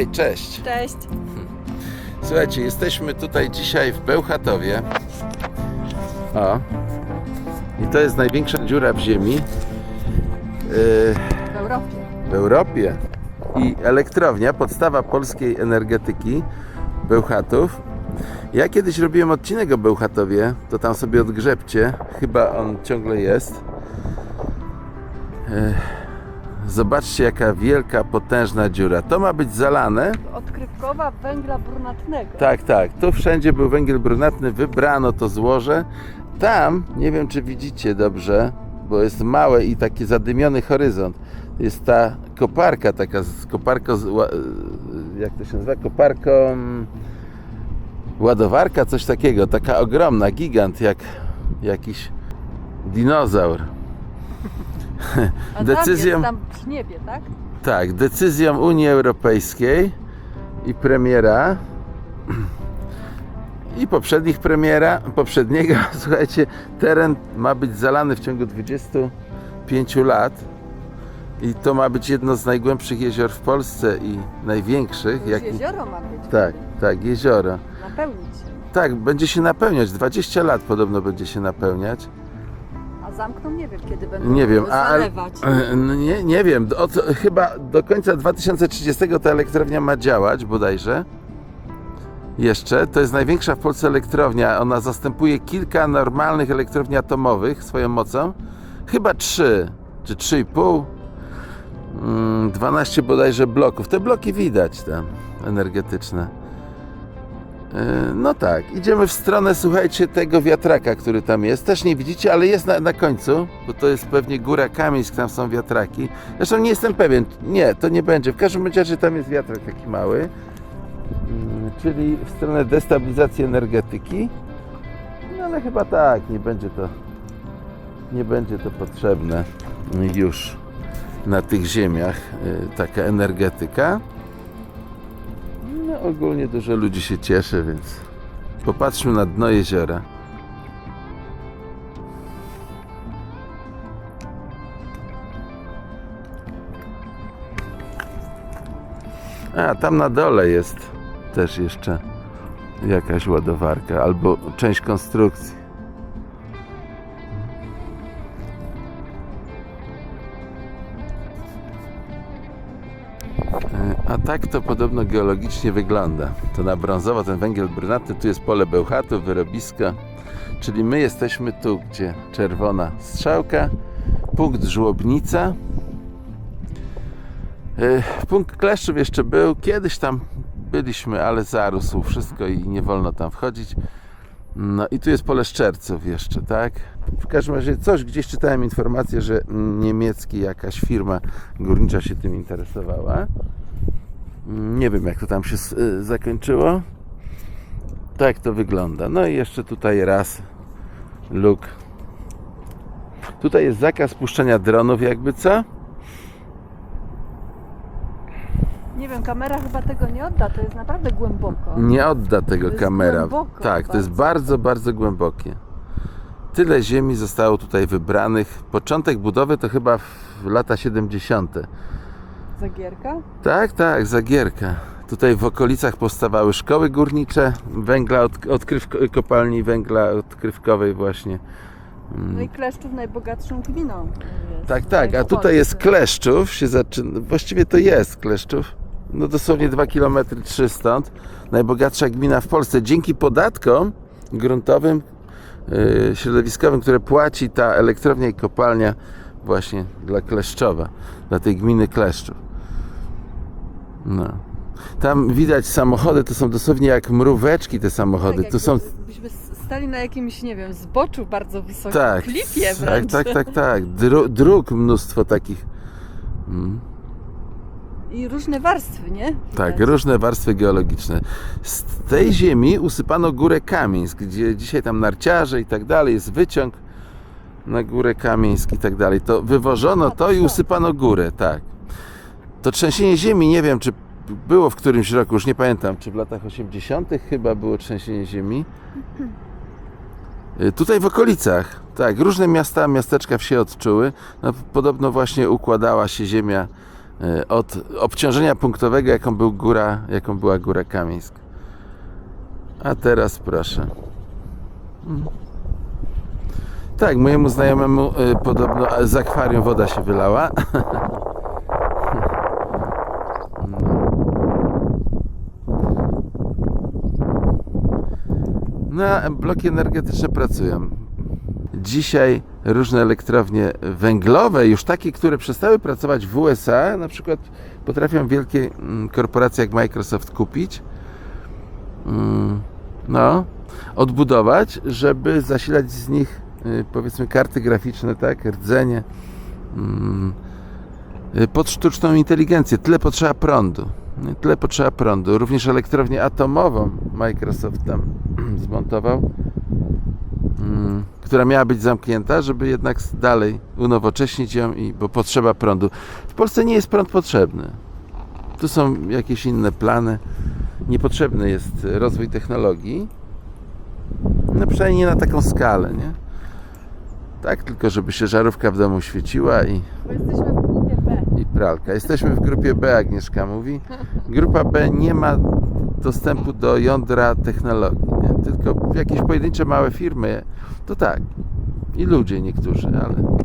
Hej, cześć. Cześć. Słuchajcie, jesteśmy tutaj dzisiaj w Bełchatowie. O. I to jest największa dziura w ziemi yy, W Europie. w Europie. I elektrownia, podstawa polskiej energetyki Bełchatów. Ja kiedyś robiłem odcinek o Bełchatowie, to tam sobie odgrzebcie. Chyba on ciągle jest. Yy, Zobaczcie, jaka wielka, potężna dziura. To ma być zalane Odkrywkowa węgla brunatnego. Tak, tak. Tu wszędzie był węgiel brunatny, wybrano to złoże. Tam, nie wiem czy widzicie dobrze, bo jest małe i taki zadymiony horyzont. Jest ta koparka, taka koparko, ła- jak to się nazywa? Koparką ładowarka, coś takiego. Taka ogromna, gigant, jak jakiś dinozaur. A decyzją- Tam, jest, tam w niebie, tak? Tak, decyzją Unii Europejskiej i premiera i poprzednich premiera, poprzedniego, słuchajcie, teren ma być zalany w ciągu 25 lat i to ma być jedno z najgłębszych jezior w Polsce i największych. Jak... jezioro ma być. Tak, tak, jezioro. Napełnić się. Tak, będzie się napełniać, 20 lat podobno będzie się napełniać. Zamkną nie wiem kiedy będą Nie wiem, a, zalewać. no nie, nie wiem, o co, chyba do końca 2030 ta elektrownia ma działać bodajże. Jeszcze, to jest największa w Polsce elektrownia. Ona zastępuje kilka normalnych elektrowni atomowych swoją mocą. Chyba trzy, czy trzy i pół. Mm, 12 bodajże bloków. Te bloki widać tam, energetyczne. E, No tak, idziemy w stronę, słuchajcie, tego wiatraka, który tam jest. Też nie widzicie, ale jest na, na końcu, bo to jest pewnie Góra Kamieńsk, tam są wiatraki. Zresztą nie jestem pewien, nie, to nie będzie. W każdym razie tam jest wiatrak taki mały, Mm, czyli w stronę destabilizacji energetyki. No ale chyba tak, nie będzie to, nie będzie to potrzebne już na tych ziemiach, y, taka energetyka. No ogólnie dużo ludzi się cieszy, więc popatrzmy na dno jeziora. A tam na dole jest też jeszcze jakaś ładowarka albo część konstrukcji. A tak to podobno geologicznie wygląda. To na brązowo ten węgiel brunatny, tu jest pole Bełchatu, wyrobisko. Czyli my jesteśmy tu, gdzie czerwona strzałka, punkt żłobnica. E, Punkt kleszczów jeszcze był, kiedyś tam byliśmy, ale zarósł wszystko i nie wolno tam wchodzić. No i tu jest pole szczerców jeszcze, tak? W każdym razie coś, gdzieś czytałem informację, że niemiecki jakaś firma górnicza się tym interesowała. Nie wiem, jak to tam się y, zakończyło. Tak to wygląda. No i jeszcze tutaj raz luk. Tutaj jest zakaz puszczania dronów, jakby co? Nie wiem, kamera chyba tego nie odda, to jest naprawdę głęboko. Nie odda tego To kamera. głęboko tak, to jest bardzo. bardzo, bardzo głębokie. Tyle ziemi zostało tutaj wybranych. Początek budowy to chyba w lata 70. Zagierka? Tak, tak, Zagierka. Tutaj w okolicach powstawały szkoły górnicze, węgla, od, odkryw, kopalni węgla odkrywkowej właśnie. No i Kleszczów najbogatszą gminą. jest Tak, tak, a tutaj jest. Kleszczów, się zaczyna, właściwie to jest Kleszczów, no dosłownie 2 km 3 stąd, najbogatsza gmina w Polsce, dzięki podatkom gruntowym, yy, środowiskowym, które płaci ta elektrownia i kopalnia właśnie dla Kleszczowa, dla tej gminy Kleszczów. No. Tam widać samochody, to są dosłownie jak mróweczki te samochody, Tak, to są Byśmy stali na jakimś, nie wiem, zboczu bardzo wysokim tak, klifie tak, wręcz. tak, tak, tak, Dru, dróg mnóstwo takich. Mm. I różne warstwy, nie? Tak, Widać. różne warstwy geologiczne. Z tej ziemi usypano górę Kamieńsk, gdzie dzisiaj tam narciarze i tak dalej, jest wyciąg na górę Kamieńsk i tak dalej. To wywożono to i usypano górę, tak. To trzęsienie ziemi, nie wiem czy było w którymś roku, już nie pamiętam, czy w latach 80. chyba było trzęsienie ziemi. Y, Tutaj w okolicach, tak, różne miasta, miasteczka wsie odczuły. No, podobno właśnie układała się ziemia y, od obciążenia punktowego, jaką, był góra, jaką była Góra Kamieńsk. A teraz proszę. Mm. Tak, mojemu znajomemu y, podobno z akwarium woda się wylała. No, a bloki energetyczne pracują. Dzisiaj różne elektrownie węglowe, już takie, które przestały pracować w USA, na przykład potrafią wielkie mm, korporacje jak Microsoft kupić, mm, no, odbudować, żeby zasilać z nich y, powiedzmy karty graficzne, tak, rdzenie mm, y, pod sztuczną inteligencję. Tyle potrzeba prądu. Nie? Tyle potrzeba prądu. Również elektrownię atomową Microsoft tam zmontował, mm, która miała być zamknięta, żeby jednak dalej unowocześnić ją, i, bo potrzeba prądu. W Polsce nie jest prąd potrzebny. Tu są jakieś inne plany. Niepotrzebny jest rozwój technologii. No przynajmniej nie na taką skalę, nie? Tak, tylko żeby się żarówka w domu świeciła i, Bo jesteśmy. I pralka. Jesteśmy w grupie B, Agnieszka mówi. Grupa B nie ma dostępu do jądra technologii, nie? tylko jakieś pojedyncze małe firmy, to tak. I ludzie niektórzy, ale.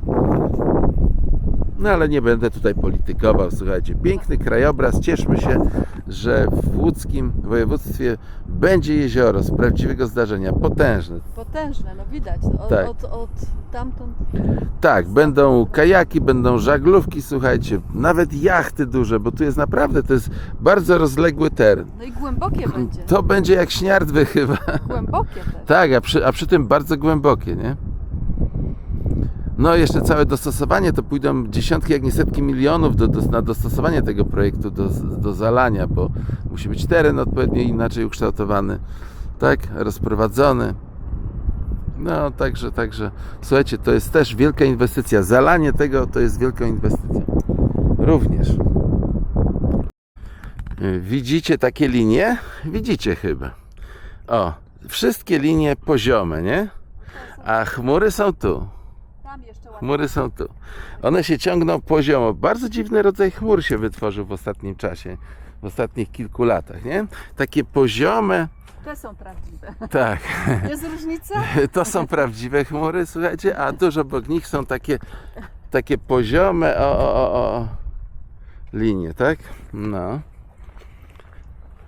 No ale nie będę tutaj politykował. Słuchajcie, piękny krajobraz. Cieszmy się, że w łódzkim województwie będzie jezioro z prawdziwego zdarzenia. Potężne. Potężne, no widać. Od, Tak. od, od tamtąd. Tak, będą kajaki, będą żaglówki, słuchajcie, nawet jachty duże, bo tu jest naprawdę, to jest bardzo rozległy teren. No i głębokie będzie. To będzie jak śniardwy chyba. Głębokie też. Tak, a przy, a przy tym bardzo głębokie, nie? No jeszcze całe dostosowanie, to pójdą dziesiątki, jak nie setki milionów do, do, na dostosowanie tego projektu do, do zalania, bo musi być teren odpowiednio inaczej ukształtowany, tak, rozprowadzony. No, także, także, słuchajcie, to jest też wielka inwestycja. Zalanie tego to jest wielka inwestycja. Również. Widzicie takie linie? Widzicie chyba. O, wszystkie linie poziome, nie? A chmury są tu. Tam jeszcze ładnie. Chmury są tu. One się ciągną poziomo. Bardzo dziwny rodzaj chmur się wytworzył w ostatnim czasie, w ostatnich kilku latach, nie? Takie poziome, Te są prawdziwe. tak. Jest różnica? To są prawdziwe chmury, słuchajcie, a tuż obok nich są takie, takie poziome o, o, o, o, linie, tak? No.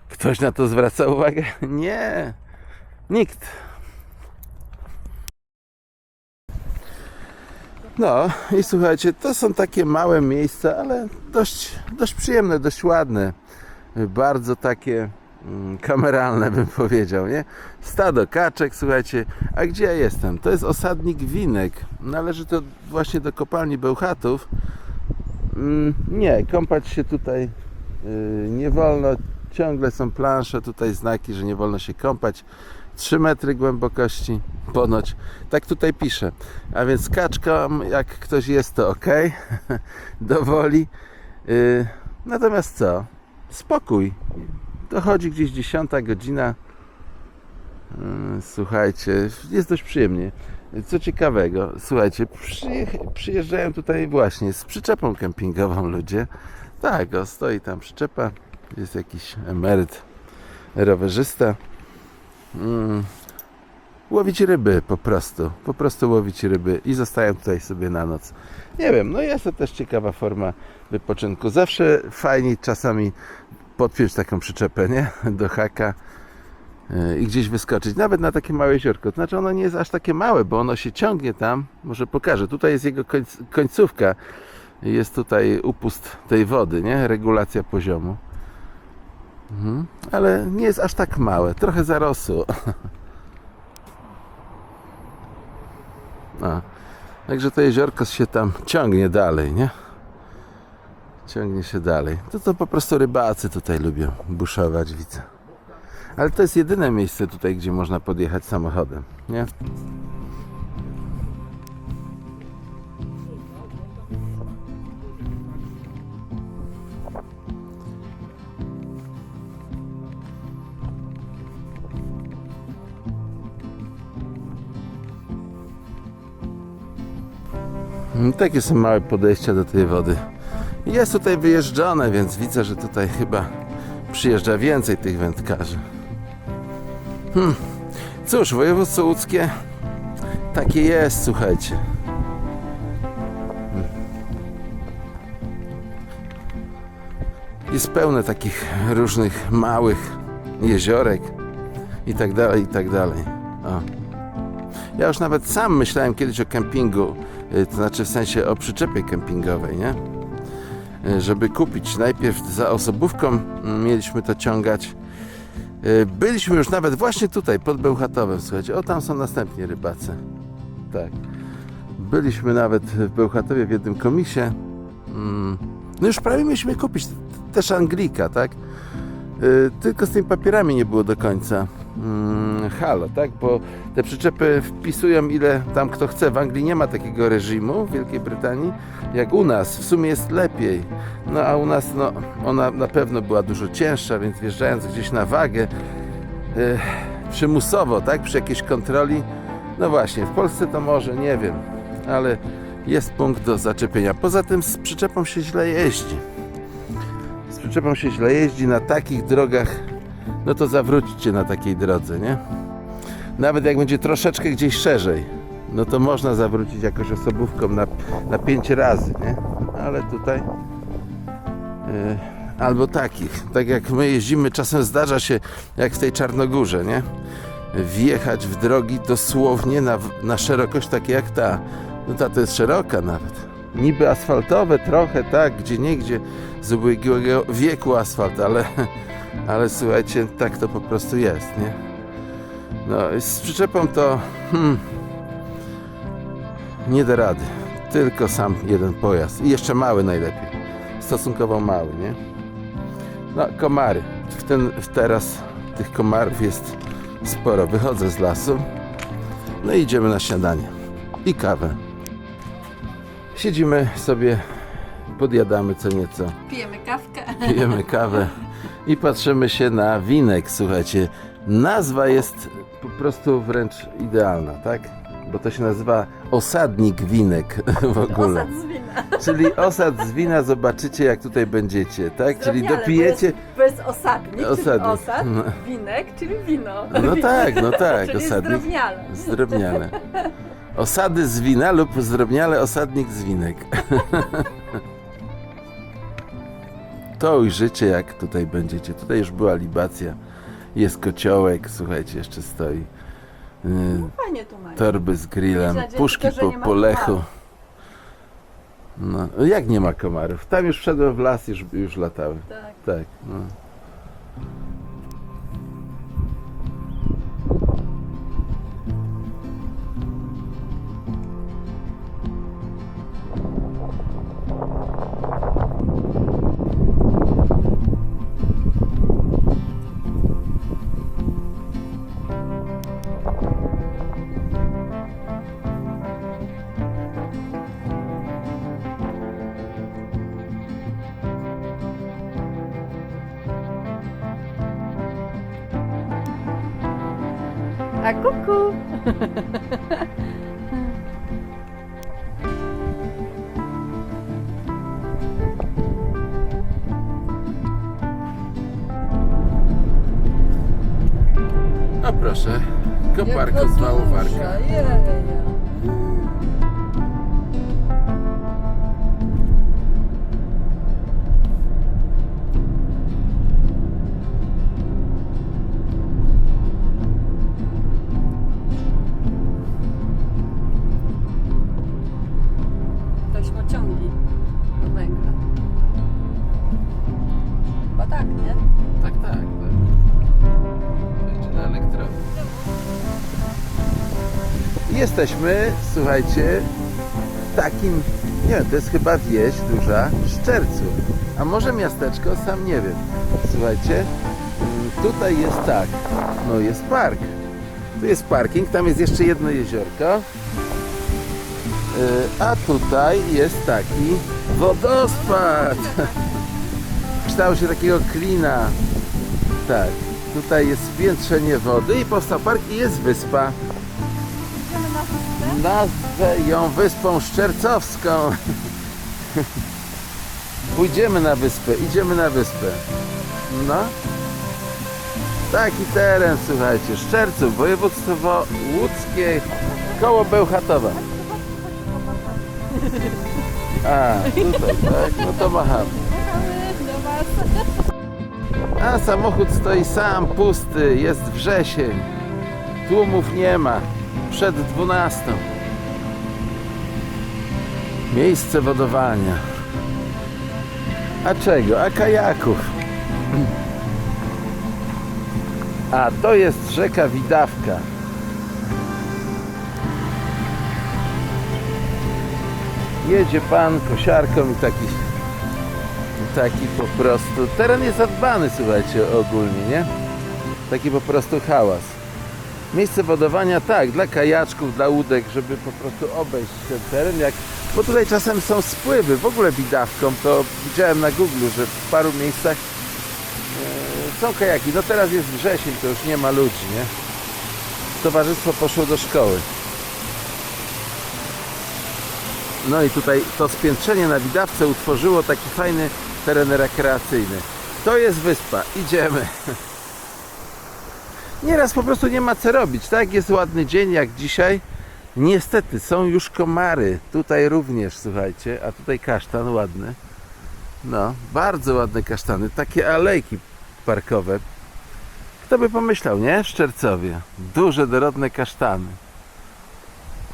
Ktoś na to zwraca uwagę? Nie, nikt. No i słuchajcie, to są takie małe miejsca, ale dość, dość przyjemne, dość ładne. Bardzo takie mm, kameralne bym powiedział, nie? Stado kaczek, słuchajcie, a gdzie ja jestem? To jest osadnik Winek. Należy to właśnie do kopalni Bełchatów. Mm, Nie, kąpać się tutaj y, nie wolno. Ciągle są plansze, tutaj znaki, że nie wolno się kąpać. 3 metry głębokości, ponoć. Tak tutaj pisze. A więc kaczką, jak ktoś jest, to ok. Dowoli. Y, Natomiast co? Spokój. Dochodzi gdzieś 10 godzina. Y, Słuchajcie, jest dość przyjemnie. Co ciekawego, słuchajcie, przyjeżdżają tutaj właśnie z przyczepą kempingową ludzie. Tak, o, stoi tam przyczepa, jest jakiś emeryt, rowerzysta. Mm, łowić ryby po prostu, po prostu łowić ryby i zostają tutaj sobie na noc. Nie wiem, no jest to też ciekawa forma wypoczynku. Zawsze fajnie czasami podpiąć taką przyczepę, nie? Do haka yy, i gdzieś wyskoczyć, nawet na takie małe jeziorko. Znaczy ono nie jest aż takie małe, bo ono się ciągnie tam, może pokażę. Tutaj jest jego końc, końcówka, jest tutaj upust tej wody, nie? Regulacja poziomu. Mhm. Ale nie jest aż tak małe, trochę zarosło. A, także to jeziorko się tam ciągnie dalej, nie? Ciągnie się dalej. To to po prostu rybacy tutaj lubią buszować, widzę. Ale to jest jedyne miejsce tutaj, gdzie można podjechać samochodem, nie? Takie są małe podejścia do tej wody. Jest tutaj wyjeżdżone, więc widzę, że tutaj chyba przyjeżdża więcej tych wędkarzy. Hmm. Cóż, województwo łódzkie takie jest, słuchajcie. Jest pełne takich różnych małych jeziorek i tak dalej, i tak dalej. O. Ja już nawet sam myślałem kiedyś o kempingu, to znaczy w sensie o przyczepie kempingowej, nie? Y, Żeby kupić. Najpierw za osobówką mm, mieliśmy to ciągać. Y, Byliśmy już nawet właśnie tutaj, pod Bełchatowem, słuchajcie. O, tam są następni rybacy. Tak. Byliśmy nawet w Bełchatowie w jednym komisie. Mm, No już prawie mieliśmy kupić też Anglika, tak? Y, Tylko z tymi papierami nie było do końca mm, halo, tak? Bo te przyczepy wpisują ile tam kto chce. W Anglii nie ma takiego reżimu, w Wielkiej Brytanii, jak u nas. W sumie jest lepiej. No a u nas, no, ona na pewno była dużo cięższa, więc wjeżdżając gdzieś na wagę, y, przymusowo, tak? Przy jakiejś kontroli, no właśnie, w Polsce to może, nie wiem, ale jest punkt do zaczepienia. Poza tym z przyczepą się źle jeździ z przyczepą się źle jeździ na takich drogach, no to zawróćcie na takiej drodze, nie? Nawet jak będzie troszeczkę gdzieś szerzej, no to można zawrócić jakoś osobówką na, na pięć razy, nie? Ale tutaj yy, albo takich, tak jak my jeździmy, czasem zdarza się, jak w tej Czarnogórze, nie? Wjechać w drogi dosłownie na, na szerokość takie jak ta. No ta to jest szeroka nawet. Niby asfaltowe trochę, tak, gdzie niegdzie z ubiegłego wieku asfalt, ale, ale słuchajcie, tak to po prostu jest, nie? No, z przyczepą to hmm, nie da rady. Tylko sam jeden pojazd. I jeszcze mały najlepiej. Stosunkowo mały, nie? No, komary. W ten, teraz tych komarów jest sporo. Wychodzę z lasu. No i idziemy na śniadanie. I kawę. Siedzimy sobie, podjadamy co nieco. Pijemy kawkę. Pijemy kawę i patrzymy się na winek. Słuchajcie, nazwa jest po prostu wręcz idealna, tak? Bo to się nazywa osadnik winek w ogóle. Osad z wina. Czyli osad z wina zobaczycie jak tutaj będziecie, tak? Czyli dopijecie. Bo jest, bo jest osadnik, czyli Osadnik. osad, No. winek, czyli wino. No tak, no tak, czyli osadnik. zdrowniale. Zdrobniale. Osady z wina lub zdrobniale osadnik z winek. To ujrzycie jak tutaj będziecie. Tutaj już była libacja. Jest kociołek, słuchajcie, jeszcze stoi. Yy, Fajnie tu mają. torby z grillem, Mieć nadzieję puszki tylko, że po, nie ma po lechu. komarów. No, jak nie ma komarów? Tam już wszedłem w las, już, już latały. Tak. Tak. No. A kuku. Jesteśmy, słuchajcie, w takim, nie wiem, to jest chyba wieś duża, Szczercu. A może miasteczko, sam nie wiem. Słuchajcie, mm, tutaj jest tak, no jest park. Tu jest parking, tam jest jeszcze jedno jeziorko. Yy, A tutaj jest taki wodospad. W kształcie takiego klina. Tak, tutaj jest spiętrzenie wody i powstał park i jest wyspa. Nazwę ją Wyspą Szczercowską. Pójdziemy na wyspę, idziemy na wyspę. No. Taki teren, słuchajcie, Szczerców, województwo łódzkie, koło Bełchatowa. A, tutaj, tak? No to machamy. A samochód stoi sam, pusty, jest wrzesień. Tłumów nie ma. Przed 12. Miejsce wodowania. A czego? A kajaków. A to jest rzeka Widawka. Jedzie pan kosiarką i taki taki po prostu. Teren jest zadbany, słuchajcie, ogólnie, nie? Taki po prostu hałas. Miejsce wodowania tak, dla kajaczków, dla łódek, żeby po prostu obejść ten teren, jak, bo tutaj czasem są spływy, w ogóle bidawką, to widziałem na Google, że w paru miejscach e, są kajaki. No teraz jest wrzesień, to już nie ma ludzi, nie? Towarzystwo poszło do szkoły. No i tutaj to spiętrzenie na widawce utworzyło taki fajny teren rekreacyjny. To jest wyspa, idziemy. Nieraz po prostu nie ma co robić, tak? Jest ładny dzień jak dzisiaj. Niestety są już komary. Tutaj również, słuchajcie, a tutaj kasztan ładny. No, bardzo ładne kasztany, takie alejki parkowe. Kto by pomyślał, nie? W Szczercowie. Duże, dorodne kasztany.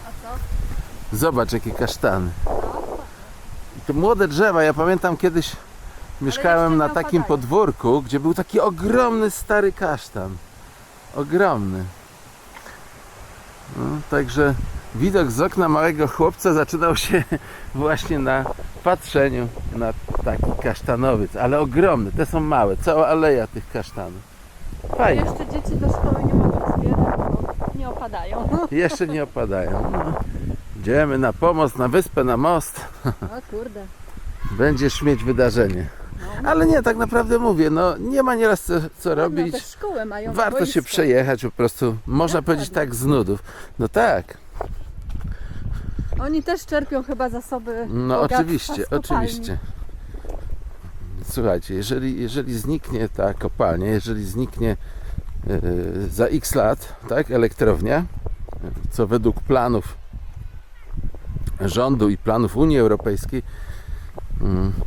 A co? Zobacz jakie kasztany. To młode drzewa, ja pamiętam kiedyś mieszkałem na takim podwórku, gdzie był taki ogromny stary kasztan. Ogromny. No, także widok z okna małego chłopca zaczynał się właśnie na patrzeniu na taki kasztanowiec, ale ogromny, te są małe, cała aleja tych kasztanów. Fajnie. Jeszcze dzieci do szkoły nie mogą zbierać, bo nie opadają. Jeszcze nie opadają. No. Idziemy na pomost, na wyspę, na most. O kurde. Będziesz mieć wydarzenie. Ale nie, tak naprawdę mówię, no nie ma nieraz co, co No, robić. szkołę mają. Warto się boisko. przejechać po prostu, można powiedzieć tak z nudów. No tak, Oni też czerpią chyba zasoby no bogactwa oczywiście, z kopalni. oczywiście. Słuchajcie, jeżeli, jeżeli zniknie ta kopalnia, jeżeli zniknie e, za x lat, tak, elektrownia, co według planów rządu i planów Unii Europejskiej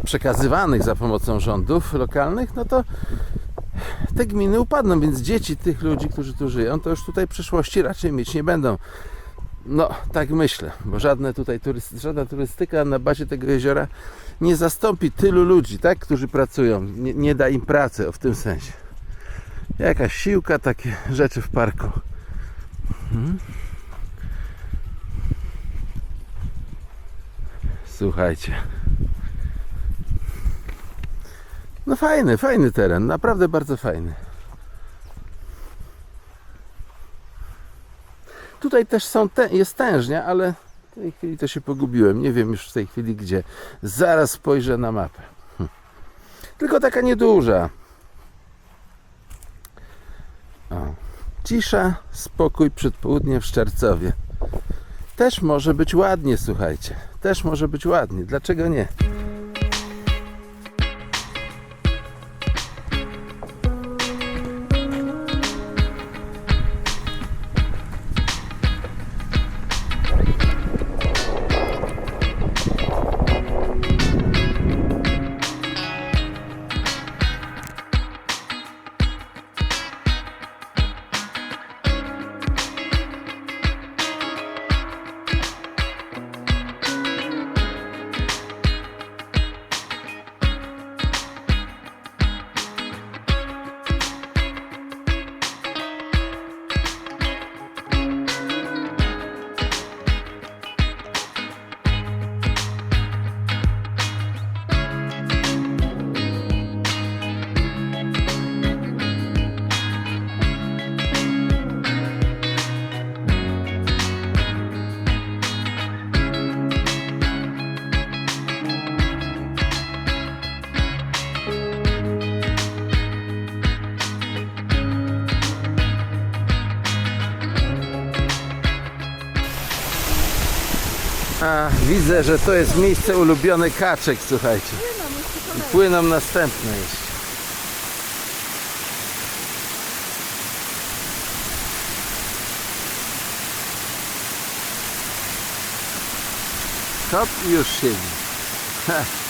przekazywanych za pomocą rządów lokalnych, no to te gminy upadną, więc dzieci tych ludzi, którzy tu żyją, to już tutaj przyszłości raczej mieć nie będą. No, tak myślę, bo żadne tutaj turysty, żadna turystyka na bazie tego jeziora nie zastąpi tylu ludzi, tak, którzy pracują, nie, nie da im pracy, w tym sensie. Jakaś siłka, takie rzeczy w parku. Mhm. Słuchajcie. No fajny, fajny teren, naprawdę bardzo fajny. Tutaj też są te, jest tężnia, ale w tej chwili to się pogubiłem. Nie wiem już w tej chwili gdzie. Zaraz spojrzę na mapę. Hm. Tylko taka nieduża. O. Cisza, spokój przed południem w Szczercowie. Też może być ładnie, słuchajcie. Też może być ładnie. Dlaczego nie? Widzę, że to jest miejsce ulubione kaczek, słuchajcie. Płyną następne jeszcze. Hop już siedzi.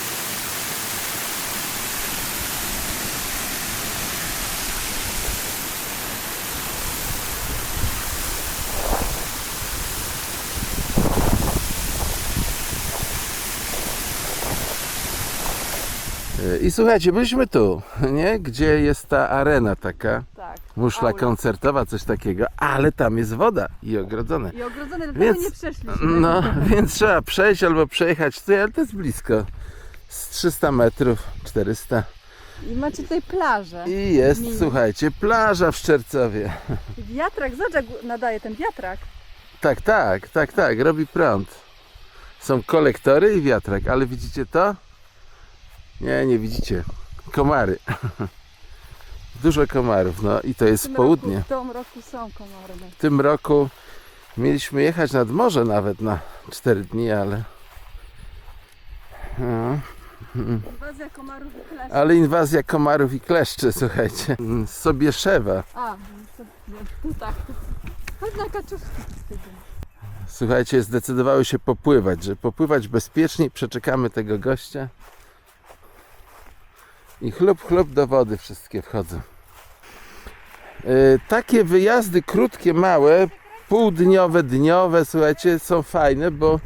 I słuchajcie, byliśmy tu, nie? Gdzie jest ta arena taka, Tak. muszla Aula. koncertowa, coś takiego, ale tam jest woda i ogrodzone. I ogrodzone, dlatego Więc- nie przeszliśmy. No, więc trzeba przejść albo przejechać tutaj, ale to jest blisko. Z 300 metrów, 400. I macie tutaj plażę. I jest, Mini. słuchajcie, plaża w Szczercowie. Wiatrak, zobacz nadaje ten wiatrak. Tak, tak, tak, tak, robi prąd. Są kolektory i wiatrak, ale widzicie to? Nie, nie widzicie. Komary. Dużo komarów, no i to jest południe. Roku, w tym roku są komary. W tym roku mieliśmy jechać nad morze nawet na 4 dni, ale. No, Inwazja komarów i kleszczy. ale inwazja komarów i kleszczy, słuchajcie. Mm, Sobie szewa. A, to, tak. Chodź na kaczuszki. Słuchajcie, zdecydowały się popływać, że popływać bezpiecznie, przeczekamy tego gościa. I chlub, chlub do wody wszystkie wchodzą. E, takie wyjazdy krótkie, małe, półdniowe, dniowe, słuchajcie, są fajne, bo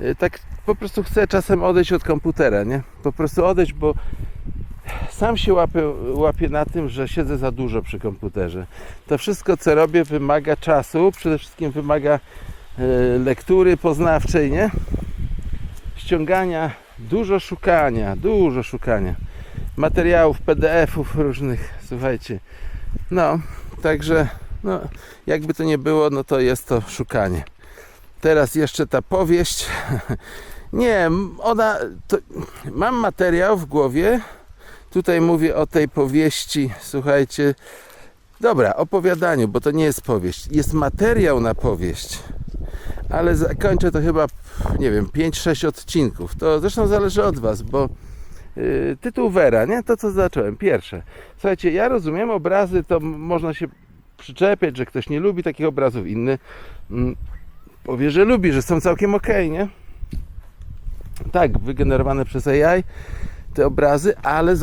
e, tak po prostu chcę czasem odejść od komputera, nie? Po prostu odejść, bo sam się łapię, łapię na tym, że siedzę za dużo przy komputerze. To wszystko, co robię, wymaga czasu, przede wszystkim wymaga e, lektury poznawczej, nie? Ściągania, dużo szukania, dużo szukania materiałów, PDF-ów różnych, słuchajcie. No, także, no, jakby to nie było, no to jest to szukanie. Teraz jeszcze ta powieść. Nie, ona, to, mam materiał w głowie. Tutaj mówię o tej powieści, słuchajcie. Dobra, opowiadaniu, bo to nie jest powieść. Jest materiał na powieść, ale zakończę to chyba, nie wiem, 5-6 odcinków. To zresztą zależy od Was, bo yy, tytuł Wera, nie? To co zacząłem, pierwsze. Słuchajcie, ja rozumiem, obrazy to można się przyczepiać, że ktoś nie lubi takich obrazów, inny mm, powie, że lubi, że są całkiem ok, nie? Tak, wygenerowane przez AI te obrazy, ale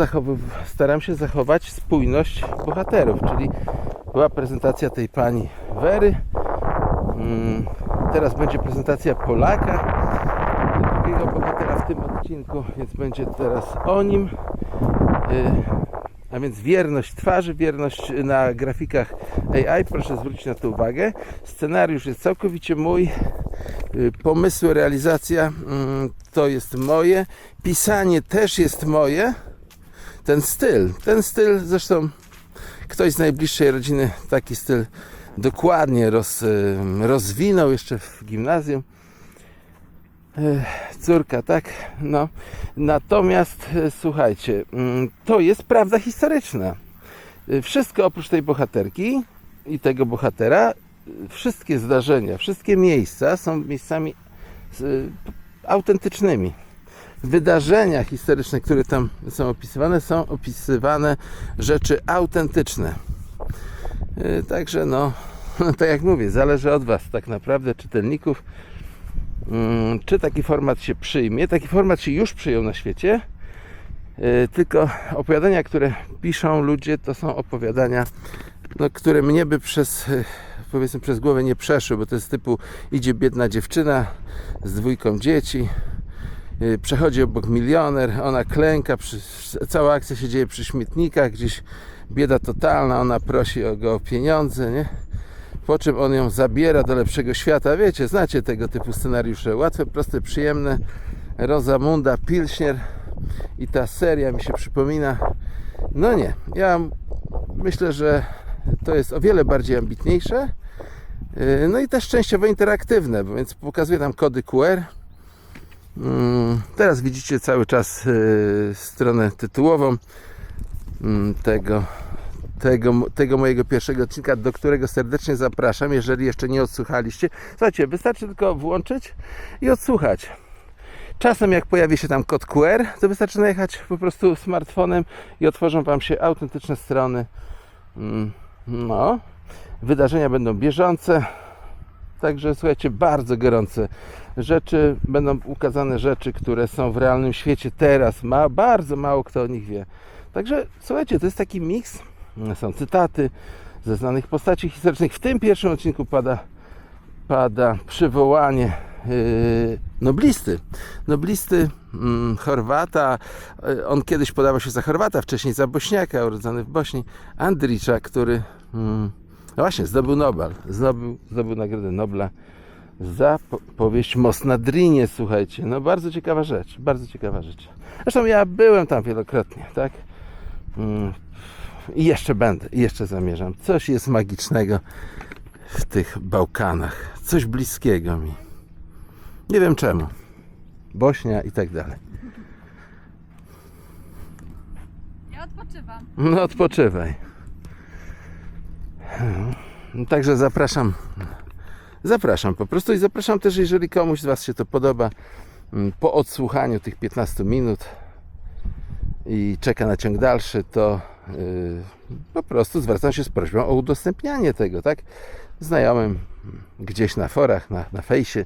staram się zachować spójność bohaterów, czyli była prezentacja tej pani Wery. Mm, Teraz będzie prezentacja Polaka, drugiego bohatera w tym odcinku, więc będzie teraz o nim. Y, A więc wierność twarzy, wierność na grafikach AI, proszę zwrócić na to uwagę. Scenariusz jest całkowicie mój. Y, Pomysły, realizacja mm, to jest moje. Pisanie też jest moje. Ten styl, ten styl zresztą ktoś z najbliższej rodziny taki styl dokładnie roz, y, rozwinął jeszcze w gimnazjum. Córka, tak? No. Natomiast e, słuchajcie, mm, to jest prawda historyczna. Y, Wszystko oprócz tej bohaterki i tego bohatera, y, wszystkie zdarzenia, wszystkie miejsca są miejscami autentycznymi. Wydarzenia historyczne, które tam są opisywane, są opisywane rzeczy autentyczne. Także no, tak jak mówię, zależy od Was tak naprawdę, czytelników, czy taki format się przyjmie. Taki format się już przyjął na świecie, yy, tylko opowiadania, które piszą ludzie, to są opowiadania, no, które mnie by przez, yy, powiedzmy, przez głowę nie przeszły, bo to jest typu idzie biedna dziewczyna z dwójką dzieci, yy, przechodzi obok milioner, ona klęka, cała akcja się dzieje przy śmietnikach, gdzieś bieda totalna, ona prosi o go o pieniądze, nie? Po czym on ją zabiera do lepszego świata. Wiecie, znacie tego typu scenariusze. Łatwe, proste, przyjemne. Rosamunda Pilśnier i ta seria mi się przypomina. No nie, ja myślę, że to jest o wiele bardziej ambitniejsze. Yy, No i też częściowo interaktywne, bo więc pokazuję tam kody QR. Mm, Teraz widzicie cały czas yy, stronę tytułową mm, tego tego, tego mojego pierwszego odcinka, do którego serdecznie zapraszam, jeżeli jeszcze nie odsłuchaliście. Słuchajcie, wystarczy tylko włączyć i odsłuchać. Czasem jak pojawi się tam kod QR, to wystarczy najechać po prostu smartfonem i otworzą Wam się autentyczne strony. Mm, No, wydarzenia będą bieżące, także słuchajcie, bardzo gorące rzeczy, będą ukazane rzeczy, które są w realnym świecie teraz, ma, bardzo mało kto o nich wie. Także słuchajcie, to jest taki miks, są cytaty ze znanych postaci historycznych. W tym pierwszym odcinku pada, pada przywołanie yy, noblisty. Noblisty mm, Chorwata, yy, on kiedyś podawał się za Chorwata, wcześniej za Bośniaka, urodzony w Bośni, Andricza, który mm, no właśnie zdobył Nobel, zdobył, zdobył Nagrodę Nobla za po- powieść Most na Drinie, słuchajcie. No bardzo ciekawa rzecz, bardzo ciekawa rzecz. Zresztą ja byłem tam wielokrotnie, tak? I jeszcze będę, jeszcze zamierzam. Coś jest magicznego w tych Bałkanach. Coś bliskiego mi. Nie wiem czemu. Bośnia i tak dalej. Ja odpoczywam. No odpoczywaj. No, Także zapraszam. Zapraszam po prostu i zapraszam też, jeżeli komuś z Was się to podoba, mm, po odsłuchaniu tych 15 minut i czeka na ciąg dalszy, to yy, po prostu zwracam się z prośbą o udostępnianie tego, tak? Znajomym gdzieś na forach, na, na fejsie,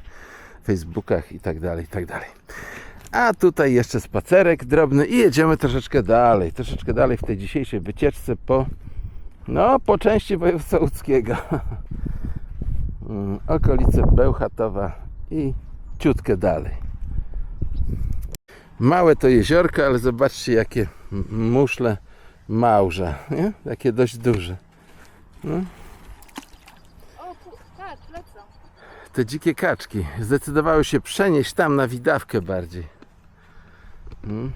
Facebookach i tak dalej, i tak dalej. A tutaj jeszcze spacerek drobny i jedziemy troszeczkę dalej, troszeczkę dalej w tej dzisiejszej wycieczce po, no, po części województwa łódzkiego. Mm, Okolice Bełchatowa i ciutkę dalej. Małe to jeziorko, ale zobaczcie jakie muszle małże, nie? Takie dość duże. O, pu- tak. Te dzikie kaczki zdecydowały się przenieść tam na widawkę bardziej. Mm.